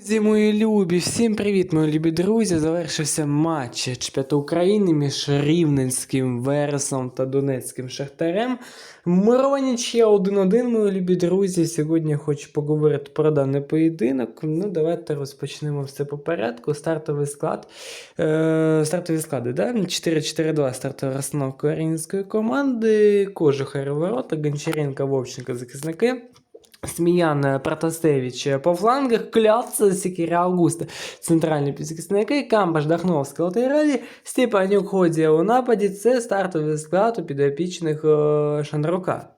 Друзі, мої любі, всім привіт, мої любі друзі. Завершився матч чемпіонату України між Рівненським Вересом та Донецьким Шахтарем. Миронічя 1-1, мої любі друзі. Сьогодні хочу поговорити про даний поєдинок. Ну, давайте розпочнемо все по порядку. Стартовий склад. Е, стартові склади, да? 4-4-2 стартова розстановка української команди. Кожухар ворота, Гончаренко, Вовченко, захисники. Сміян Протасевич по флангах, Кляц, Секіря Аугуста, центральні підзахисники, Камбаш, Дахновський латералі, Степанюк Ходія у нападі. Це стартовий склад у підопічних е, Шандрука.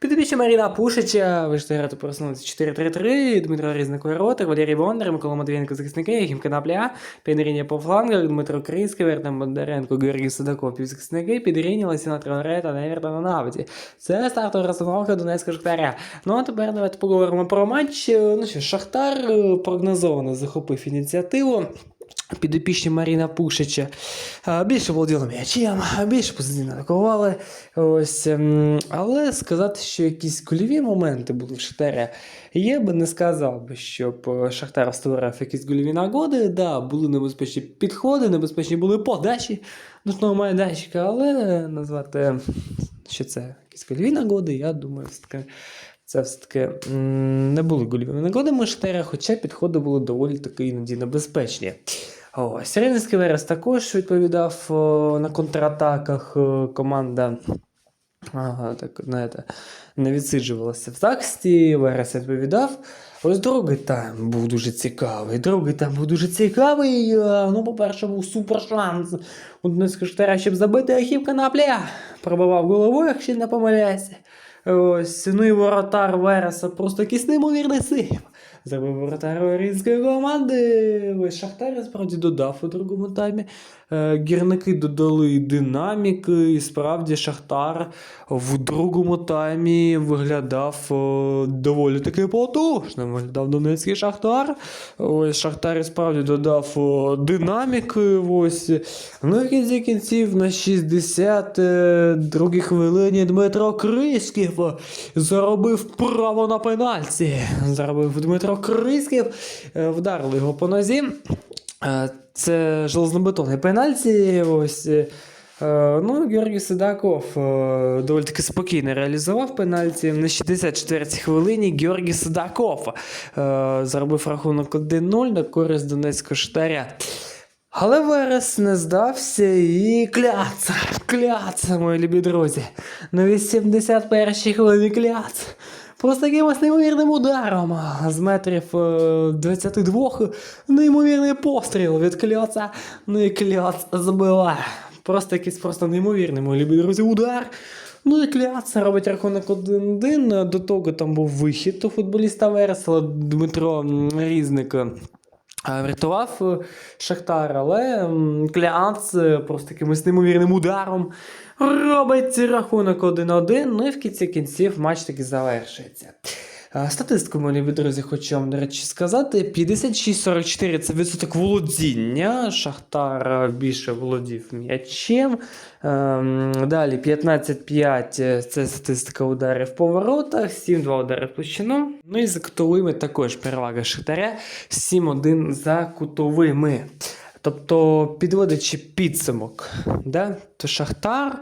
Підопічні Маріна Пушича, вийшли грати проснулися 4-3-3, Дмитро Різник Воротар, Валерій Бондар, Микола Матвієнко захисники, Єхім Канапля, Пенріння по флангах, Дмитро Крийський, Вертам Бондаренко, Георгій Судаков, півзахисники, Підріні, Ласіна Тронре та Неверта на наводі. Це стартова розстановка Донецького Шахтаря. Ну а тепер давайте поговоримо про матч. Ну що, Шахтар е, прогнозовано захопив ініціативу. Підопічні Маріна Пушича більше володіли м'ячем, більше позитивно атакували. Ось, ем, але сказати, що якісь кульові моменти були в Шахтаря, я би не сказав щоб е, Шахтар створив якісь гольові нагоди. Да, були небезпечні підходи, небезпечні були подачі ночного майданчика, але назвати, що це якісь гольові нагоди, я думаю, все-таки. Це все-таки не були гольовими нагодами Шахтаря, хоча підходи були доволі таки іноді небезпечні. Ось, Рівненський Верес також відповідав о, на контратаках. О, команда ага, так, знаєте, не відсиджувалася в захисті, Верес відповідав. Ось другий тайм був дуже цікавий. Другий тайм був дуже цікавий. Е, Ну, по-перше, був супер шанс. У Донецького Шахтаря, щоб забити Ахів Канапля. Пробивав головою, якщо не помиляюся. Ось, ну і воротар Вереса просто якийсь неймовірний сив. Зробив воротар української команди. Ось Шахтар справді додав у другому таймі. Е, Гірники додали динаміки, і справді Шахтар в другому таймі виглядав е, доволі таки потужним. Виглядав Донецький Шахтар. Ось Шахтар справді додав е, динаміки. Ось. Ну і в кінці кінців на 62 хвилині Дмитро Крисків заробив право на пенальті. Заробив Дмитро Крисків, е, вдарили його по нозі. Е, Це железнобетонний пенальті. Ось. е, Ну, Георгій Сидаков доволі таки спокійно реалізував пенальті. На 64-й хвилині Георгій Сидаков заробив рахунок 1-0 на користь Донецького штаря. Але Верес не здався і кляц, кляц, мої любі друзі. На 81-й хвилині кляц. Просто якимось неймовірним ударом з метрів е, 22 неймовірний постріл від кляца. Ну і кляц забиває. Просто якийсь просто неймовірний, мої любі друзі, удар. Ну і кляц робить рахунок 1-1. До того там був вихід у футболіста Вересела Дмитро м, Різник. Е, Врятував е, Шахтар, але м, Кляц е, просто якимось неймовірним ударом робить рахунок 1-1. Ну і в кінці кінців матч таки завершується. Статистику, мої любі друзі, хочу вам, до речі, сказати. 56-44 це відсоток володіння. Шахтар е, більше володів м'ячем. Ем, Далі 15-5 е, це статистика ударів по воротах, 7-2 удари в площину. Ну і за кутовими також перевага Шахтаря 7-1 за кутовими. Тобто, підводячи підсумок, да, то Шахтар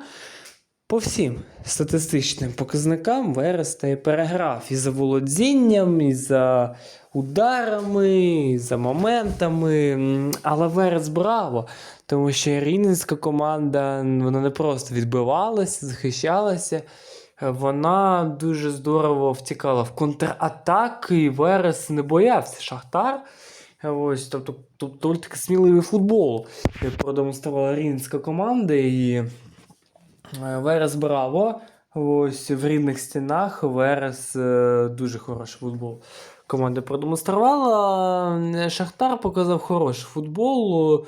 по всім статистичним показникам Верес та й переграв і за володінням, і за ударами, і за моментами. Але Верес браво! Тому що Рівненська команда вона не просто відбивалася, захищалася. Вона дуже здорово втікала в контратаки, і Верес не боявся Шахтар. Ось, тобто, тобто доволі сміливий футбол е, продемонструвала рівненська команда. І Верес браво. Ось в рідних стінах Верес е, дуже хороший футбол. Команда продемонструвала. Е, Шахтар показав хороший футбол.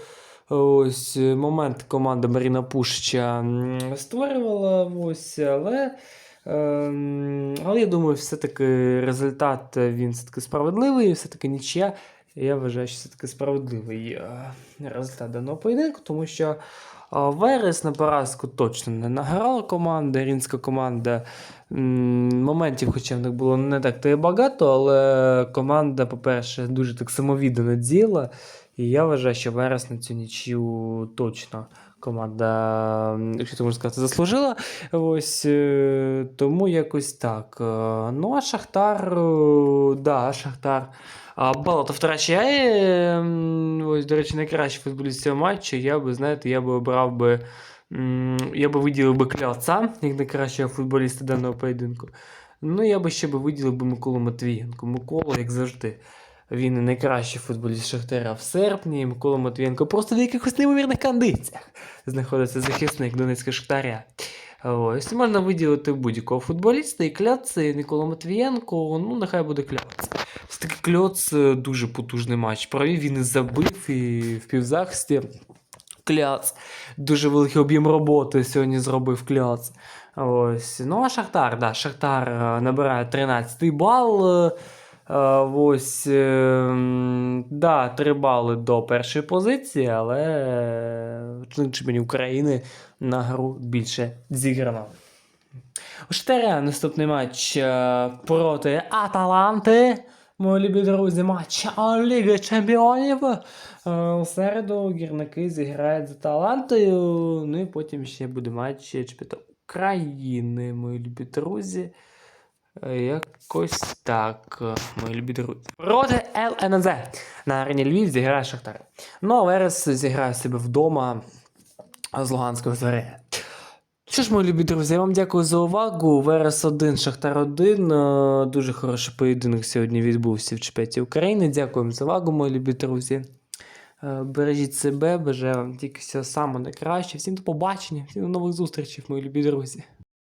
Ось момент команда Маріна Пушича створювала. Ось, але, ем, але я думаю, все-таки результат він все-таки справедливий, все-таки нічия. Я вважаю, що це таки справедливий е, результат даного поєдинку, тому що Верес на поразку точно не награла команда, рінська команда. Моментів, хоча в них було не так то і багато, але команда, по-перше, дуже так самовіддано діла. І я вважаю, що Верес на цю нічю точно команда, якщо так можна сказати, заслужила. Ось е, тому якось так. Е, Ну, а Шахтар, е, да, Шахтар. А Балата втрачає. Ось, до речі, найкращий футболіст цього матчу. Я би, знаєте, я би обрав би. Я би виділив би Кляца, як найкращого футболіста даного поєдинку. Ну, я би ще би виділив би Миколу Матвієнко. Микола, як завжди. Він найкращий футболіст Шахтера в серпні. Микола Матвієнко просто в якихось неймовірних кондиціях знаходиться захисник Донецького Шахтаря. Ось можна виділити будь-якого футболіста і кляц, Микола Матвієнко, ну нехай буде кляц. Все-таки кльоц е, дуже потужний матч. Провів він і забив, і в півзахисті. Кляц. Дуже великий об'єм роботи сьогодні зробив кляц. Ось. Ну, а Шахтар, да, Шахтар е, набирає 13 бал. Е, Ось, е, да, 3 бали до першої позиції, але е, чемпіонів України на гру більше зіграно. У наступний матч проти Аталанти. Мої любі друзі, матч Ліги Чемпіонів. У середу гірники зіграють з Аталантою. Ну і потім ще буде матч чемпіонату України, мої любі друзі. Якось так, мої любі друзі. Проти ЛНЗ на арені Львів зіграє Шахтар. Ну, а Верес зіграє себе вдома з Луганського зоря. Що ж, мої любі друзі, я вам дякую за увагу. Верес 1, Шахтар 1. Е, Дуже хороший поєдинок сьогодні відбувся в чемпіонаті України. Дякуємо за увагу, мої любі друзі. Е, Бережіть себе, бажаю вам тільки самого найкраще. Всім до побачення, всім до нових зустрічей, мої любі друзі.